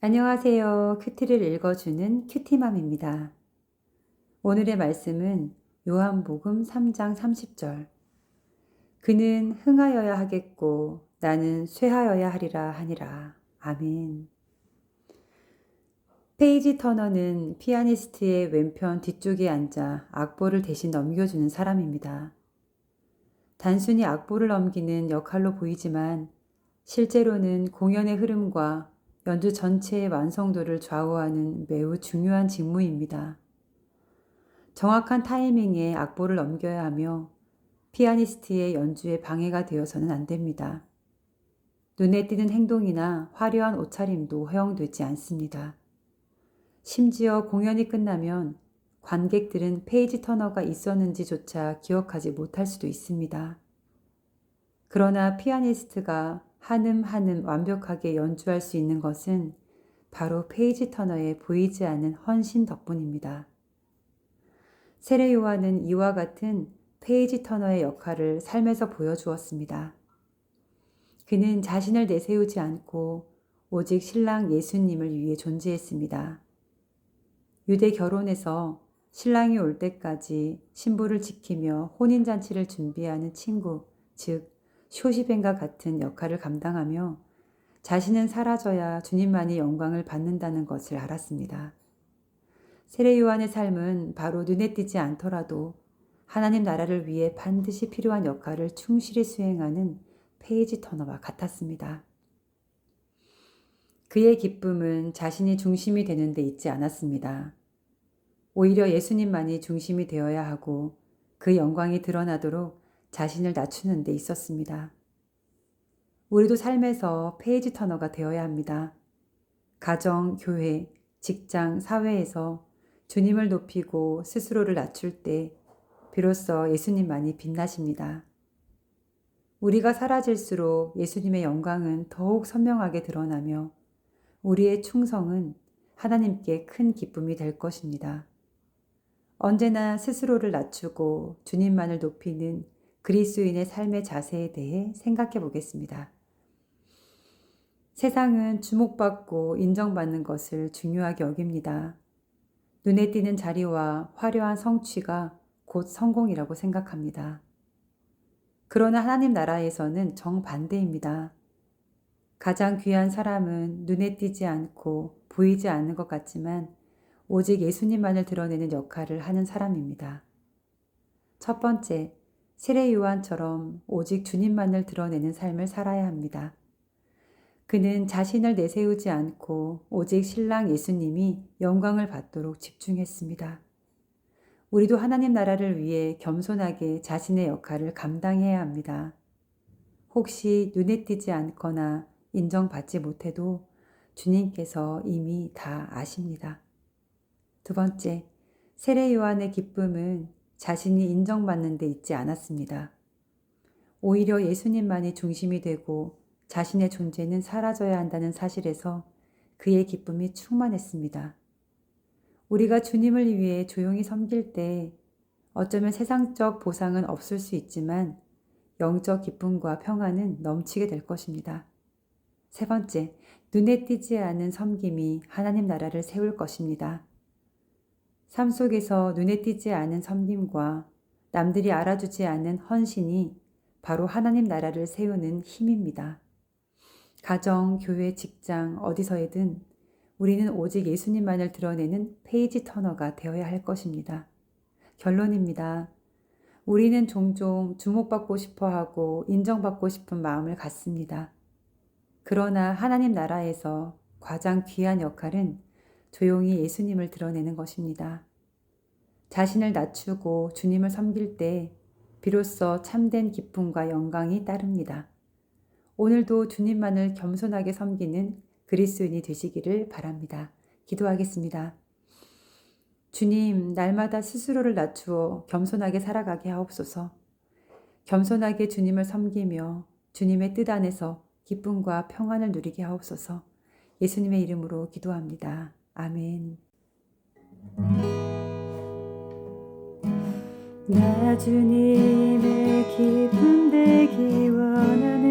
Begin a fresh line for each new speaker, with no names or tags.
안녕하세요. 큐티를 읽어주는 큐티맘입니다. 오늘의 말씀은 요한복음 3장 30절. 그는 흥하여야 하겠고 나는 쇠하여야 하리라 하니라. 아멘. 페이지 터너는 피아니스트의 왼편 뒤쪽에 앉아 악보를 대신 넘겨주는 사람입니다. 단순히 악보를 넘기는 역할로 보이지만 실제로는 공연의 흐름과 연주 전체의 완성도를 좌우하는 매우 중요한 직무입니다. 정확한 타이밍에 악보를 넘겨야 하며 피아니스트의 연주에 방해가 되어서는 안 됩니다. 눈에 띄는 행동이나 화려한 옷차림도 허용되지 않습니다. 심지어 공연이 끝나면 관객들은 페이지 터너가 있었는지조차 기억하지 못할 수도 있습니다. 그러나 피아니스트가 한음 한음 완벽하게 연주할 수 있는 것은 바로 페이지 터너의 보이지 않는 헌신 덕분입니다. 세례 요한은 이와 같은 페이지 터너의 역할을 삶에서 보여주었습니다. 그는 자신을 내세우지 않고 오직 신랑 예수님을 위해 존재했습니다. 유대 결혼에서 신랑이 올 때까지 신부를 지키며 혼인잔치를 준비하는 친구, 즉, 쇼시벤과 같은 역할을 감당하며 자신은 사라져야 주님만이 영광을 받는다는 것을 알았습니다. 세례 요한의 삶은 바로 눈에 띄지 않더라도 하나님 나라를 위해 반드시 필요한 역할을 충실히 수행하는 페이지 터너와 같았습니다. 그의 기쁨은 자신이 중심이 되는 데 있지 않았습니다. 오히려 예수님만이 중심이 되어야 하고 그 영광이 드러나도록 자신을 낮추는 데 있었습니다. 우리도 삶에서 페이지 터너가 되어야 합니다. 가정, 교회, 직장, 사회에서 주님을 높이고 스스로를 낮출 때 비로소 예수님만이 빛나십니다. 우리가 사라질수록 예수님의 영광은 더욱 선명하게 드러나며 우리의 충성은 하나님께 큰 기쁨이 될 것입니다. 언제나 스스로를 낮추고 주님만을 높이는 그리스도인의 삶의 자세에 대해 생각해 보겠습니다. 세상은 주목받고 인정받는 것을 중요하게 여깁니다. 눈에 띄는 자리와 화려한 성취가 곧 성공이라고 생각합니다. 그러나 하나님 나라에서는 정반대입니다. 가장 귀한 사람은 눈에 띄지 않고 보이지 않는 것 같지만 오직 예수님만을 드러내는 역할을 하는 사람입니다. 첫 번째, 세례 요한처럼 오직 주님만을 드러내는 삶을 살아야 합니다. 그는 자신을 내세우지 않고 오직 신랑 예수님이 영광을 받도록 집중했습니다. 우리도 하나님 나라를 위해 겸손하게 자신의 역할을 감당해야 합니다. 혹시 눈에 띄지 않거나 인정받지 못해도 주님께서 이미 다 아십니다. 두 번째, 세례 요한의 기쁨은 자신이 인정받는 데 있지 않았습니다. 오히려 예수님만이 중심이 되고 자신의 존재는 사라져야 한다는 사실에서 그의 기쁨이 충만했습니다. 우리가 주님을 위해 조용히 섬길 때 어쩌면 세상적 보상은 없을 수 있지만 영적 기쁨과 평안은 넘치게 될 것입니다. 세 번째, 눈에 띄지 않은 섬김이 하나님 나라를 세울 것입니다. 삶 속에서 눈에 띄지 않은 섬김과 남들이 알아주지 않은 헌신이 바로 하나님 나라를 세우는 힘입니다. 가정, 교회, 직장, 어디서이든 우리는 오직 예수님만을 드러내는 페이지 터너가 되어야 할 것입니다. 결론입니다. 우리는 종종 주목받고 싶어 하고 인정받고 싶은 마음을 갖습니다. 그러나 하나님 나라에서 가장 귀한 역할은 조용히 예수님을 드러내는 것입니다. 자신을 낮추고 주님을 섬길 때 비로소 참된 기쁨과 영광이 따릅니다. 오늘도 주님만을 겸손하게 섬기는 그리스도인이 되시기를 바랍니다. 기도하겠습니다. 주님, 날마다 스스로를 낮추어 겸손하게 살아가게 하옵소서. 겸손하게 주님을 섬기며 주님의 뜻 안에서 기쁨과 평안을 누리게 하옵소서. 예수님의 이름으로 기도합니다. 아멘. 나 주님의 기쁨 되기 원하네.